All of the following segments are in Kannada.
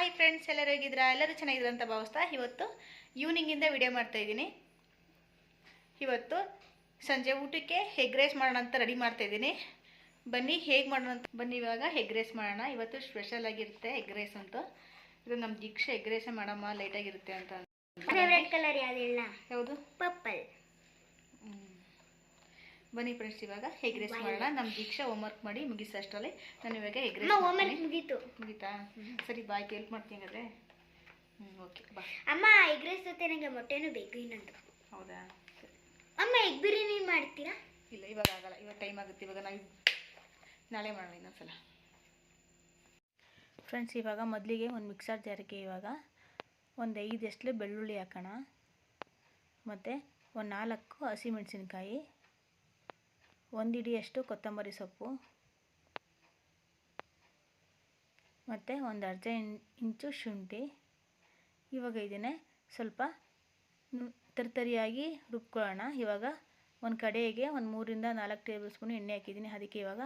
ಹಾಯ್ ಫ್ರೆಂಡ್ಸ್ ಎಲ್ಲರೂ ಹೇಗಿದ್ದೀರಾ? ಎಲ್ಲರೂ ಚೆನ್ನಾಗಿದ್ರು ಅಂತ ಭಾವಿಸ್ತಾ ಇವತ್ತು ಈವ್ನಿಂಗಿಂದ ವಿಡಿಯೋ ಮಾಡ್ತಾ ಇದ್ದೀನಿ. ಇವತ್ತು ಸಂಜೆ ಊಟಕ್ಕೆ ಹೆಗ್ ರೈಸ್ ಮಾಡೋಣ ಅಂತ ರೆಡಿ ಮಾಡ್ತಾ ಇದ್ದೀನಿ. ಬನ್ನಿ ಹೇಗೆ ಮಾಡೋಣ ಅಂತ ಬನ್ನಿ ಇವಾಗ ಹೆಗ್ ರೈಸ್ ಮಾಡೋಣ. ಇವತ್ತು ಸ್ಪೆಷಲ್ ಆಗಿರುತ್ತೆ ಎಗ್ ರೈಸ್ ಅಂತ. ಇದು ನಮ್ಮ ದೀಕ್ಷೆ ಎಗ್ ರೈಸೇ ಮಾಡಮ್ಮ ಲೈಟಾಗಿರುತ್ತೆ ಅಂತ ಫೇವ್ರೆಟ್ ಕಲರ್ ಯಾವ್ದು ಪರ್ಪಲ್ ಬನ್ನಿ ಫ್ರೆಂಡ್ಸ್ ಇವಾಗ ಎಗ್ ರೈಸ್ ಮಾಡೋಣ. ನಮ್ಮ ಹೋಮ್ ಹೋಮ್ವರ್ಕ್ ಮಾಡಿ ಮುಗಿಸ ಅಷ್ಟರಲ್ಲಿ. ನಾನು ಇವಾಗ ಎಗ್ ರೈಸ್ ಮುಗೀತು. ಮುಗೀತಾ? ಸರಿ ಬಾಯ್ ಹೆಲ್ಪ್ ಮಾಡ್ತೀನಿ ಹಂಗಾದ್ರೆ. ಹ್ಞೂ ಓಕೆ ಬಾ ಅಮ್ಮ ಎಗ್ ರೈಸ್ ಜೊತೆ ನನಗೆ ಮೊಟ್ಟೆನೂ ಬೇಕು ಇನ್ನೊಂದು. ಹೌದಾ? ಸರಿ. ಅಮ್ಮ ಎಗ್ ಬಿರಿಯಾನಿ ಮಾಡ್ತೀರಾ? ಇಲ್ಲ ಇವಾಗ ಆಗಲ್ಲ. ಇವಾಗ ಟೈಮ್ ಆಗುತ್ತೆ. ಇವಾಗ ನಾವು ನಾಳೆ ಮಾಡೋಣ ಇನ್ನೊಂದ್ಸಲ. ಫ್ರೆಂಡ್ಸ್ ಇವಾಗ ಮೊದಲಿಗೆ ಒಂದು ಮಿಕ್ಸರ್ ಜಾರಿಗೆ ಇವಾಗ ಒಂದು ಐದು ಎಷ್ಟು ಬೆಳ್ಳುಳ್ಳಿ ಹಾಕೋಣ. ಮತ್ತು ಒಂದು ನಾಲ್ಕು ಹಸಿಮೆಣಸಿನ್ಕಾಯಿ. ಒಂದು ಹಿಡಿಯಷ್ಟು ಕೊತ್ತಂಬರಿ ಸೊಪ್ಪು. ಮತ್ತು ಒಂದು ಅರ್ಧ ಇಂಚು ಶುಂಠಿ. ಇವಾಗ ಇದನ್ನೇ ಸ್ವಲ್ಪ ತರಿ ತರ್ತರಿಯಾಗಿ ರುಬ್ಕೊಳ್ಳೋಣ. ಇವಾಗ ಒಂದು ಕಡೆಗೆ ಒಂದು ಮೂರಿಂದ ನಾಲ್ಕು ಟೇಬಲ್ ಸ್ಪೂನ್ ಎಣ್ಣೆ ಹಾಕಿದ್ದೀನಿ. ಅದಕ್ಕೆ ಇವಾಗ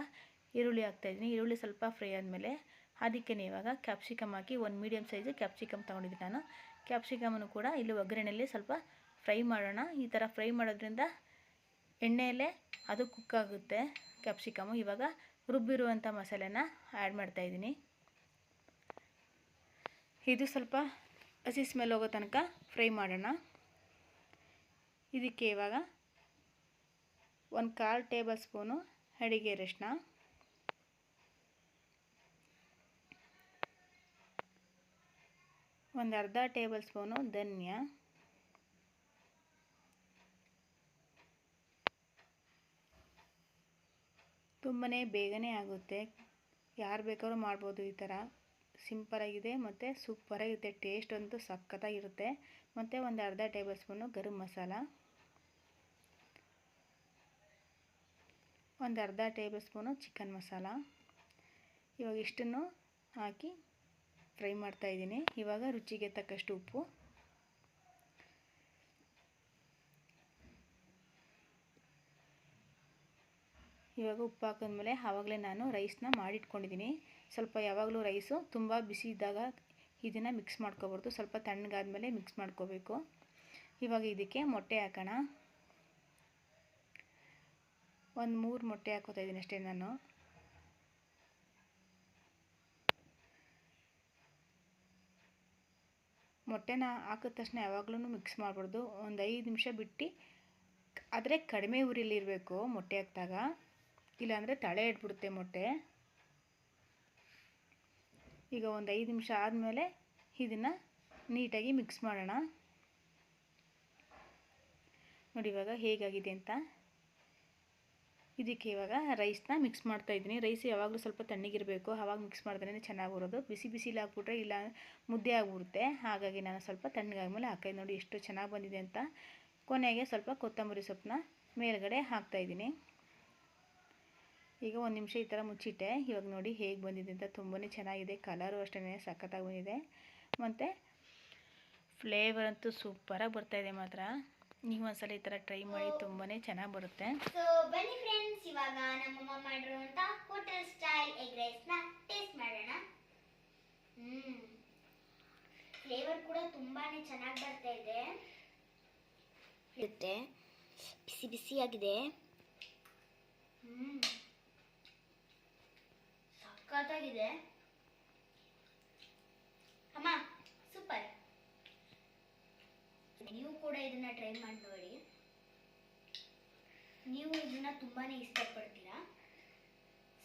ಈರುಳ್ಳಿ ಹಾಕ್ತಾಯಿದ್ದೀನಿ ಈರುಳ್ಳಿ ಸ್ವಲ್ಪ ಫ್ರೈ ಆದಮೇಲೆ ಅದಕ್ಕೆ ಇವಾಗ ಕ್ಯಾಪ್ಸಿಕಮ್ ಹಾಕಿ ಒಂದು ಮೀಡಿಯಮ್ ಸೈಜು ಕ್ಯಾಪ್ಸಿಕಮ್ ತೊಗೊಂಡಿದ್ದೀನಿ ನಾನು. ಕ್ಯಾಪ್ಸಿಕಮನ್ನು ಕೂಡ ಇಲ್ಲಿ ಒಗ್ಗರಣೆಯಲ್ಲಿ ಸ್ವಲ್ಪ ಫ್ರೈ ಮಾಡೋಣ. ಈ ಥರ ಫ್ರೈ ಮಾಡೋದ್ರಿಂದ ಎಣ್ಣೆಯಲ್ಲೇ ಅದು ಕುಕ್ ಆಗುತ್ತೆ ಕ್ಯಾಪ್ಸಿಕಮು. ಇವಾಗ ರುಬ್ಬಿರುವಂಥ ಮಸಾಲೆನ ಆ್ಯಡ್ ಮಾಡ್ತಾಯಿದ್ದೀನಿ ಇದು ಸ್ವಲ್ಪ ಹಸಿ ಸ್ಮೆಲ್ ಹೋಗೋ ತನಕ ಫ್ರೈ ಮಾಡೋಣ. ಇದಕ್ಕೆ ಇವಾಗ ಒಂದು ಕಾಲು ಟೇಬಲ್ ಸ್ಪೂನು ಅಡಿಗೆ ಅರಿಶಿನ ಒಂದು ಅರ್ಧ ಟೇಬಲ್ ಸ್ಪೂನು ಧನ್ಯ. ತುಂಬನೇ ಬೇಗನೆ ಆಗುತ್ತೆ. ಯಾರು ಬೇಕಾದ್ರೂ ಮಾಡ್ಬೋದು ಈ ಥರ ಸಿಂಪಲಾಗಿದೆ ಮತ್ತು ಸೂಪರಾಗಿರುತ್ತೆ ಟೇಸ್ಟ್ ಅಂತೂ ಸಖತ್ತಾಗಿರುತ್ತೆ ಮತ್ತು ಒಂದು ಅರ್ಧ ಟೇಬಲ್ ಸ್ಪೂನು ಗರಂ ಮಸಾಲ. ಒಂದು ಅರ್ಧ ಟೇಬಲ್ ಸ್ಪೂನು ಚಿಕನ್ ಮಸಾಲ. ಇವಾಗ ಇಷ್ಟನ್ನು ಹಾಕಿ ಫ್ರೈ ಮಾಡ್ತಾಯಿದ್ದೀನಿ ಇವಾಗ ರುಚಿಗೆ ತಕ್ಕಷ್ಟು ಉಪ್ಪು. ಇವಾಗ ಉಪ್ಪು ಹಾಕಿದ್ಮೇಲೆ ಆವಾಗಲೇ ನಾನು ರೈಸ್ನ ಮಾಡಿಟ್ಕೊಂಡಿದ್ದೀನಿ. ಸ್ವಲ್ಪ ಯಾವಾಗಲೂ ರೈಸು ತುಂಬ ಬಿಸಿ ಇದ್ದಾಗ ಇದನ್ನು ಮಿಕ್ಸ್ ಮಾಡ್ಕೋಬಾರ್ದು. ಸ್ವಲ್ಪ ತಣ್ಣಗಾದ್ಮೇಲೆ ಮಿಕ್ಸ್ ಮಾಡ್ಕೋಬೇಕು. ಇವಾಗ ಇದಕ್ಕೆ ಮೊಟ್ಟೆ ಹಾಕೋಣ. ಒಂದು ಮೂರು ಮೊಟ್ಟೆ ಹಾಕೋತಾ ಇದ್ದೀನಿ ಅಷ್ಟೇ ನಾನು. ಮೊಟ್ಟೆನ ಹಾಕಿದ ತಕ್ಷಣ ಯಾವಾಗಲೂ ಮಿಕ್ಸ್ ಮಾಡಬಾರ್ದು. ಒಂದು ಐದು ನಿಮಿಷ ಬಿಟ್ಟು, ಆದರೆ ಕಡಿಮೆ ಉರಿಲಿರಬೇಕು ಮೊಟ್ಟೆ ಹಾಕಿದಾಗ. ಇಲ್ಲಾಂದರೆ ತಳೆ ಇಟ್ಬಿಡುತ್ತೆ ಮೊಟ್ಟೆ. ಈಗ ಒಂದು ಐದು ನಿಮಿಷ ಆದಮೇಲೆ ಇದನ್ನು ನೀಟಾಗಿ ಮಿಕ್ಸ್ ಮಾಡೋಣ. ನೋಡಿ ಇವಾಗ ಹೇಗಾಗಿದೆ ಅಂತ. ಇದಕ್ಕೆ ಇವಾಗ ರೈಸ್ನ ಮಿಕ್ಸ್ ಮಾಡ್ತಾ ಇದ್ದೀನಿ. ರೈಸ್ ಯಾವಾಗಲೂ ಸ್ವಲ್ಪ ತಣ್ಣಗಿರಬೇಕು ಆವಾಗ ಮಿಕ್ಸ್ ಮಾಡಿದ್ರೇ ಚೆನ್ನಾಗಿ ಬರೋದು. ಬಿಸಿ ಬಿಸಿಲಿ ಹಾಕ್ಬಿಟ್ರೆ ಇಲ್ಲ ಮುದ್ದೆ ಆಗಿಬಿಡುತ್ತೆ. ಹಾಗಾಗಿ ನಾನು ಸ್ವಲ್ಪ ತಣ್ಣಗಾದ್ಮೇಲೆ ಹಾಕಿ ನೋಡಿ ಎಷ್ಟು ಚೆನ್ನಾಗಿ ಬಂದಿದೆ ಅಂತ. ಕೊನೆಗೆ ಸ್ವಲ್ಪ ಕೊತ್ತಂಬರಿ ಸೊಪ್ಪನ್ನ ಮೇಲ್ಗಡೆ ಹಾಕ್ತಾಯಿದ್ದೀನಿ ಈಗ ಒಂದು ನಿಮಿಷ ಈ ಥರ ಮುಚ್ಚಿಟ್ಟೆ. ಇವಾಗ ನೋಡಿ ಹೇಗೆ ಬಂದಿದೆ ಅಂತ ತುಂಬಾ ಚೆನ್ನಾಗಿದೆ. ಕಲರು ಅಷ್ಟೇ ಸಖತ್ತಾಗಿ ಬಂದಿದೆ. ಮತ್ತು ಫ್ಲೇವರ್ ಅಂತೂ ಸೂಪರಾಗಿ ಬರ್ತಾಯಿದೆ ಮಾತ್ರ. ನೀವು ಒಂದ್ಸಲ ಈ ಥರ ಟ್ರೈ ಮಾಡಿ ತುಂಬಾ ಚೆನ್ನಾಗಿ ಬರುತ್ತೆ. ಇದೆ. ಬಿಸಿ ಬಿಸಿಯಾಗಿದೆ ಹ್ಮ್. ಸಖತ್ತಾಗಿದೆ ಅಮ್ಮ ಸೂಪರ್ ನೀವು ಕೂಡ ಇದನ್ನ ಟ್ರೈ ಮಾಡಿ ನೋಡಿ. ನೀವು ಇದನ್ನ ತುಂಬಾನೇ ಇಷ್ಟಪಡ್ತೀರಾ?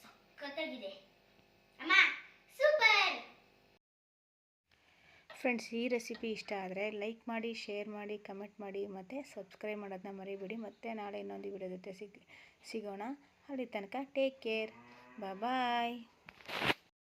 ಸಖತ್ತಾಗಿದೆ. ಅಮ್ಮ ಸೂಪರ್ ಫ್ರೆಂಡ್ಸ್ ಈ ರೆಸಿಪಿ ಇಷ್ಟ ಆದರೆ ಲೈಕ್ ಮಾಡಿ ಶೇರ್ ಮಾಡಿ ಕಮೆಂಟ್ ಮಾಡಿ, ಮತ್ತು ಸಬ್ಸ್ಕ್ರೈಬ್ ಮಾಡೋದನ್ನ ಮರಿಬೇಡಿ. ಮತ್ತೆ ನಾಳೆ ಇನ್ನೊಂದು ವಿಡಿಯೋ ಜೊತೆ ಸಿಗ್ ಸಿಗೋಣ. ಅಲ್ಲಿ ತನಕ ಟೇಕ್ ಕೇರ್ ಬಾಯ್